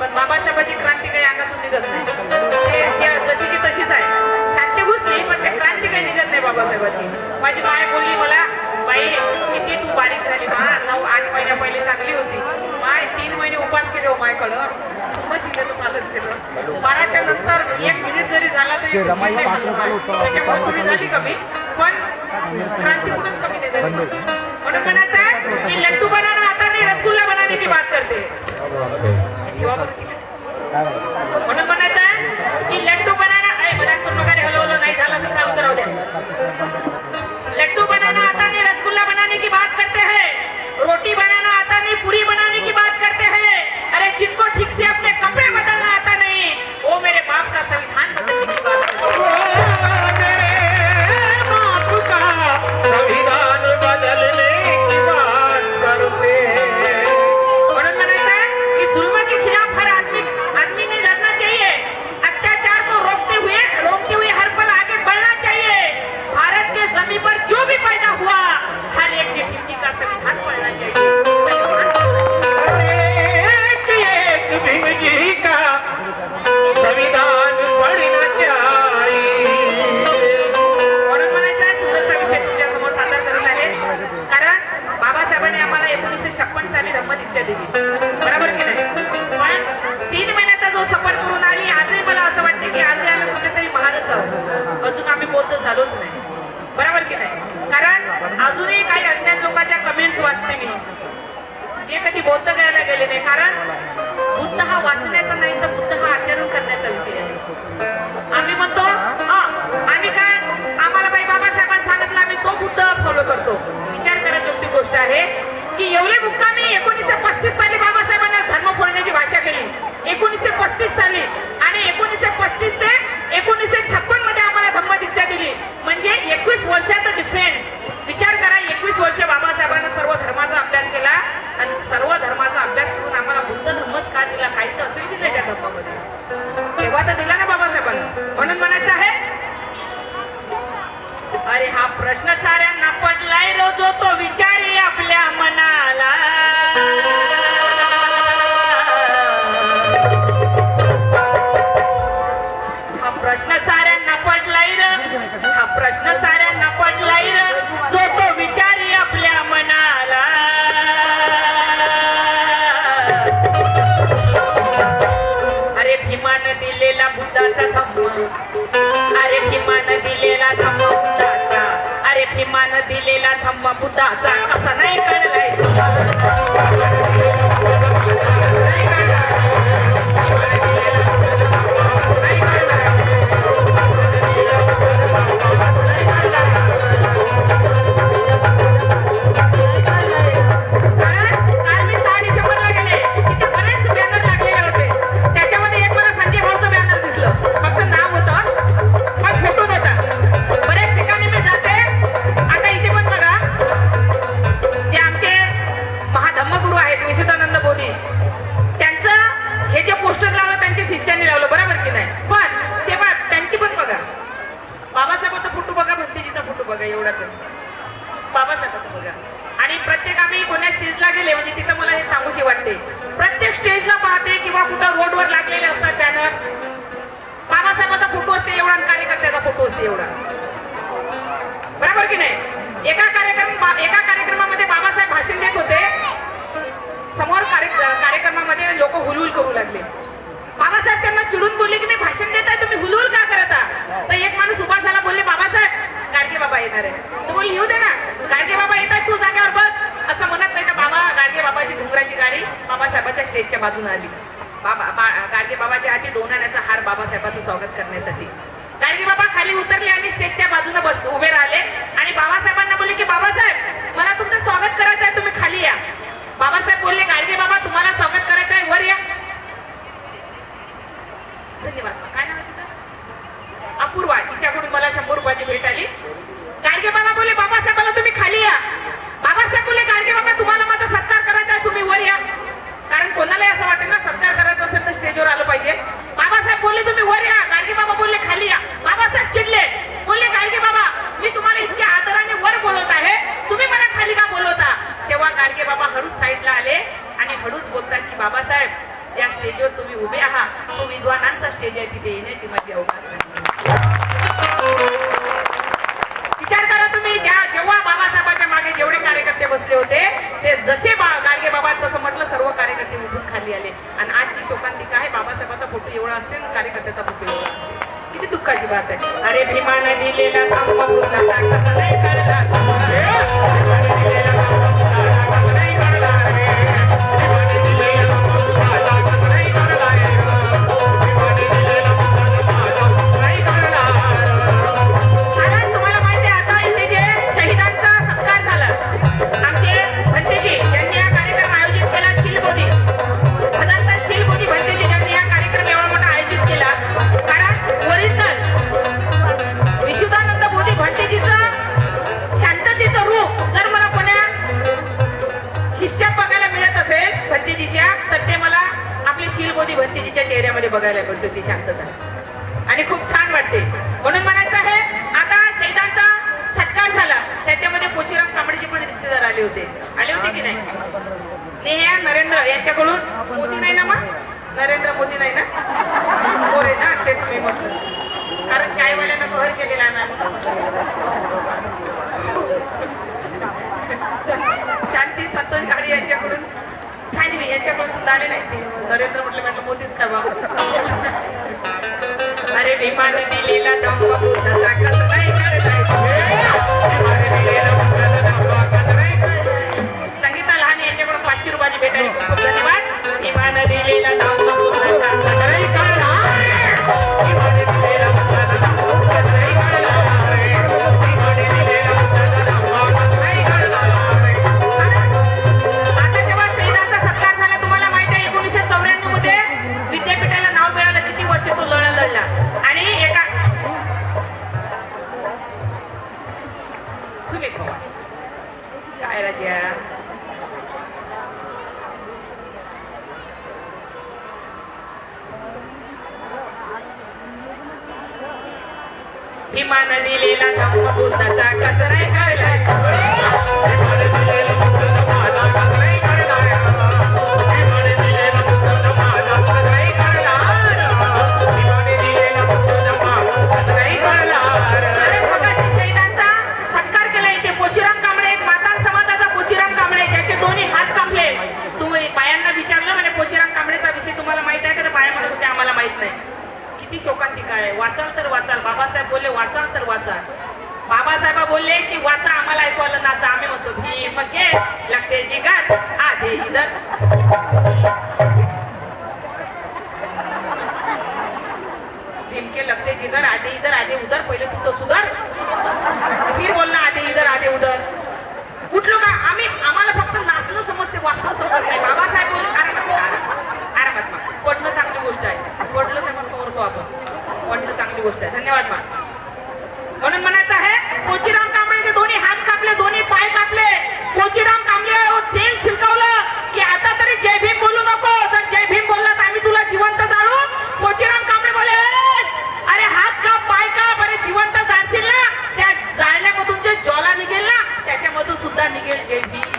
पण बाबाच्या मध्ये क्रांती काही अंगातून निघत नाही. जशी की तशीच आहे. शांती घुसली पण त्या क्रांती काही निघत नाही बाबासाहेबाची. माझी माय बोलली मला बाई किती तू बारीक झाली मा नऊ आठ महिन्या पहिले चांगली होती. माय तीन महिने उपास केले हो मायकडं. पूर्ण शिकले तू बाराच्या नंतर एक मिनिट जरी झाला तरी त्याच्यामुळे तुम्ही झाली कमी. पण क्रांती कुठंच कमी नाही झाली. म्हणून म्हणायचं की लड्डू बनवणार की बात करते? म्हणून म्हणायचं की बनाना हलवलं नाही झालं तर चालू राहू द्या. लड्डू बनाना 大灾 चिडून बोलले की मी भाषण देताय तुम्ही? हुलूल का करता? तर एक माणूस उभा झाला बोलले बाबासाहेब गाडगे बाबा येणार आहे तू बोल येऊ दे ना. गाडगे बाबा येत तू जाग्यावर बस. असं म्हणत नाही का बाबा गाडगे बाबाची घुंगराची गाडी बाबासाहेबाच्या स्टेजच्या बाजून आली. बाबा गाडगे बाबाच्या आधी दोन आण्याचा हार बाबासाहेबाचं स्वागत करण्यासाठी. गाडगे बाबा खाली उतरले आणि स्टेजच्या बाजूने बस उभे राहिले. आणि बाबासाहेबांना बोलले की बाबासाहेब मला तुमचं स्वागत करायचं आहे तुम्ही खाली या. बाबासाहेब बोलले गाडगे बाबा तुम्हाला स्वागत करायचं आहे वर या. अपूर्वा तिच्याकडून मला शंभर रुपयाची भेट आली. गाडगे बाबा बोले बाबासाहेबाला तुम्ही खाली या. बाबासाहेब बोले गाडगे बाबा तुम्हाला माझा आणि खूप छान वाटते. म्हणून म्हणायचं आहे आता शहीदांचा सत्कार झाला. त्याच्यामध्ये पोचीराम कांबळेजी पण रिश्तेदार आले होते. आले होते की नाही? नेहा नरेंद्र यांच्याकडून मोदी नाही ना मग? नरेंद्र मोदी नाही ना? होय ना तेच मी म्हटलं. कारण चायवाल्यानं कव्हर केलेला ना शांती संतोष गाडी यांच्याकडून सानवी यांच्याकडून सुद्धा आले नाही नरेंद्र म्हटलं म्हटलं मोदीच काय बाबा. अरे विमान संगीता लहान यांच्याकडून पाचशे रुपयाची आहे के आधे इधर आधे उधर पहिले तू तो सुधार फिर बोलला आधे इधर आधे उधर कुठलं का? आम्ही आम्हाला फक्त नाचणं समजते वाचणं समजत नाही. बाबासाहेब बोल आरामात आरामात आरामात मा पडणं चांगली गोष्ट आहे. पडलं तेव्हा समोरतो आपण. पडणं चांगली गोष्ट आहे. धन्यवाद मा. म्हणून म्हणायचं आहे कोचीराम कांबळेचे दोन्ही हात कापले दोन्ही पाय कापले. कोचीराम कांबळे तेल शिलकावलं की आता तरी जय भीम बोलू I Miguel JP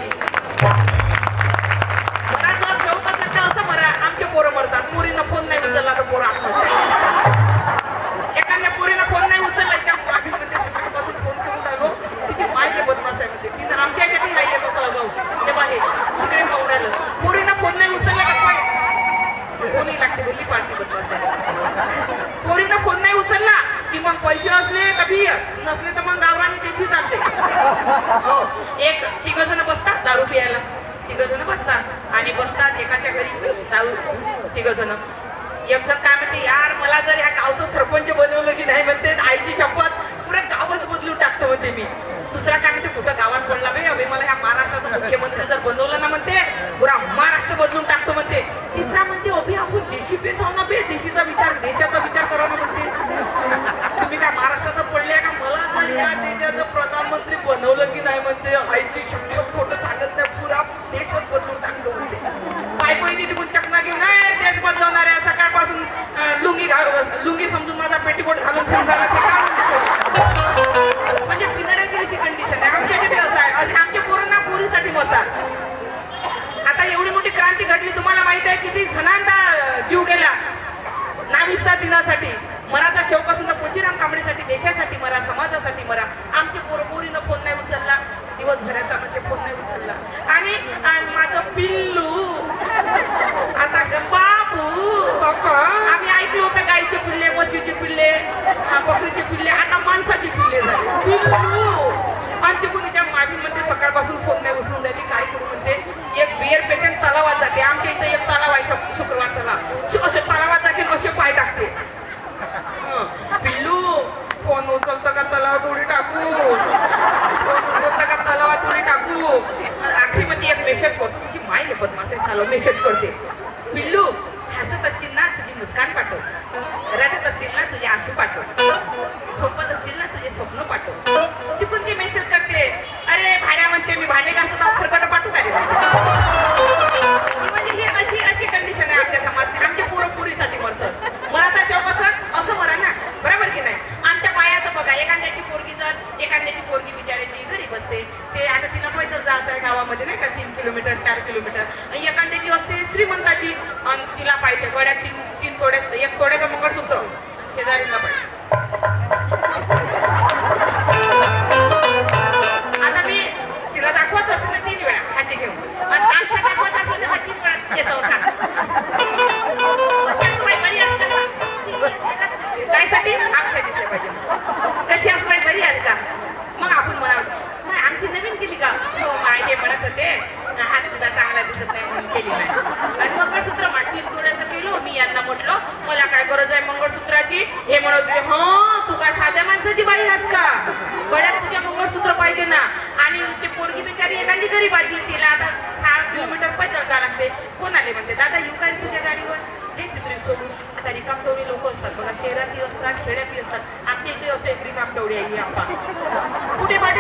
देशासाठी मरा समाजासाठी मरा. आमच्या पोर फोन नाही उचलला. दिवसभराचा म्हणजे फोन नाही उचलला. आणि माझं पिल्लू. आता ग बाबू. आम्ही ऐकलं होतं गाईचे पिल्ले म्हशीचे पिल्ले बकरीचे पिल्ले आता माणसाचे पिल्ले झाले. पिल्लू. आमची ते मागील म्हणते सकाळपासून फोन नाही उचलून राहिली. काय करू म्हणते? एक बिअर पेटेन तलावात जाते. आमच्या इथं एक तलाव आहे शु- शुक्रवार तलाव शु- असे तलावात जाते आणि असे पाय टाकते हं. पिल्लू फोन उचलतं का तलावात उडी टाकू फोन उचलतं का तलावात उडी टाकू आखरीमध्ये एक मेसेज करतो तुझी माय आहे बदमाश झालं मेसेज करते पिल्लू हसत असशील ना तुझी मुस्कान पाठव. रडत असतील ना तुझे आसू पाठव. झोपत असतील ना तुझे स्वप्न पाठव. ती ती मेसेज करते अरे भाड्या म्हणते मी भांडे घासत खरकट पाठवू का म्हणजे ही अशी अशी कंडिशन आहे आमच्या समाजाची. आमच्या पुरपुरीसाठी मला तर शौक असं असं मरा ना. बरोबर की नाही? आमच्या बायाचं बघा एखाद्याची पोरगी जर एखाद्याची पोरगी बिचारायची घरी बसते ते आता तिला पैदल जायचं आहे गावामध्ये नाही का तीन किलोमीटर चार किलोमीटर. आणि एखाद्याची असते श्रीमंताची आणि तिला पाहिजे गड्यात ती तोड्यात एक तोड्याचं मंगळसूत्र शेजारीला पाहिजे आता मी तिला दाखवत होते तीन वेळा हाती घेऊन.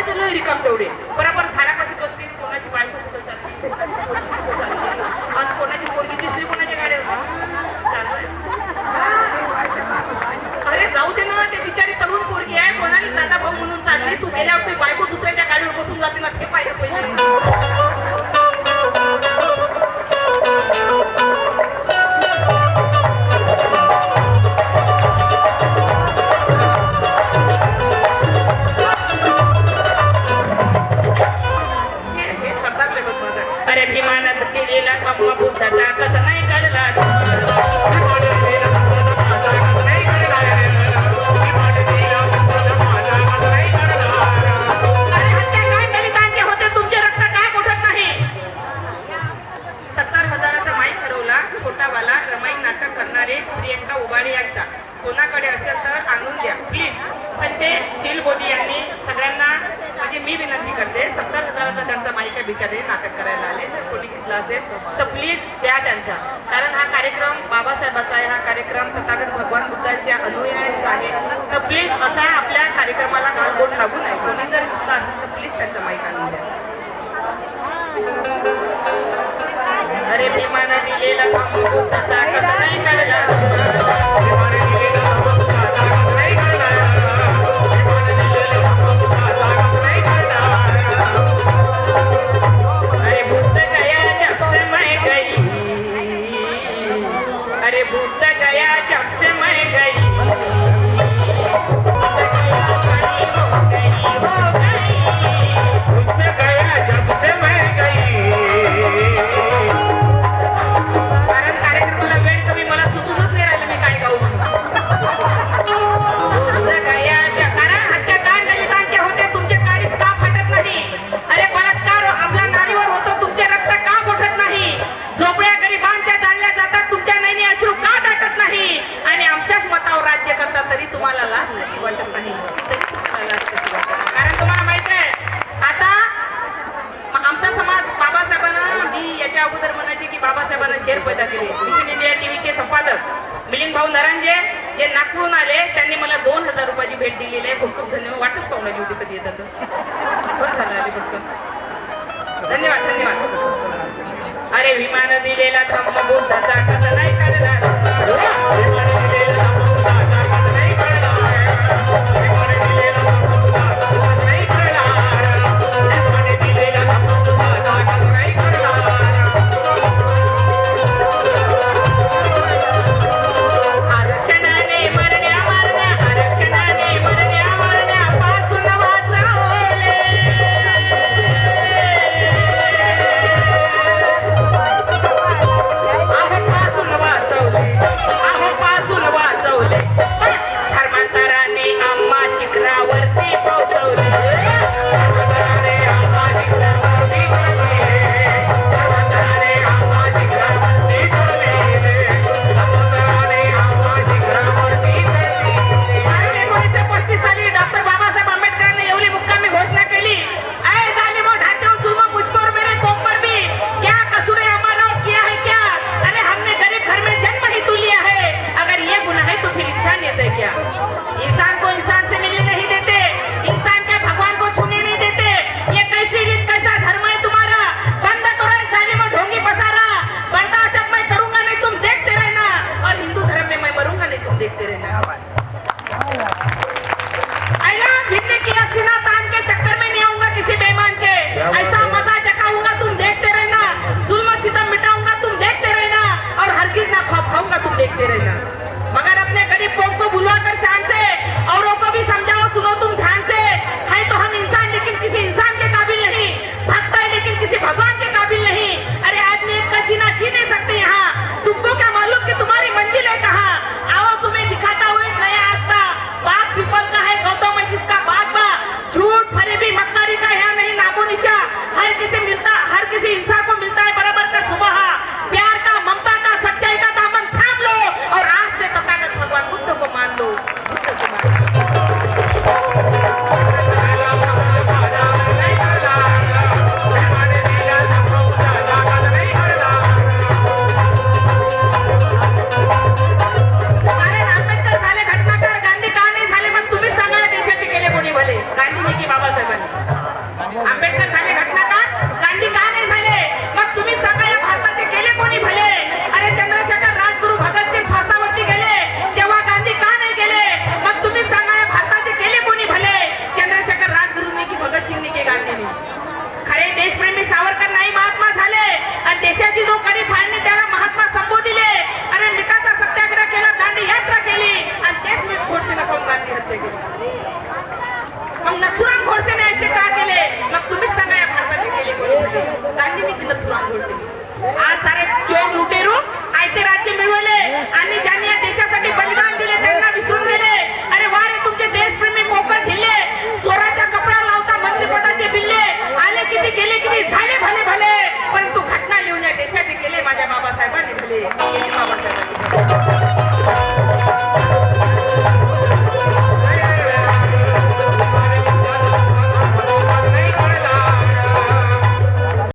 कुठे रिकाम तुला रिकामटवडे बरोबर झाडापाशी बसतील कोणाची बायको कुठं चालते कोणाची चालते आणि कोणाची पोरगी दिसली कोणाच्या गाड्यावर अरे जाऊ दे ना ते बिचारी तरुण पोरगी आहे कोणाला दादा भाऊ म्हणून चालली तू गेल्यावर ते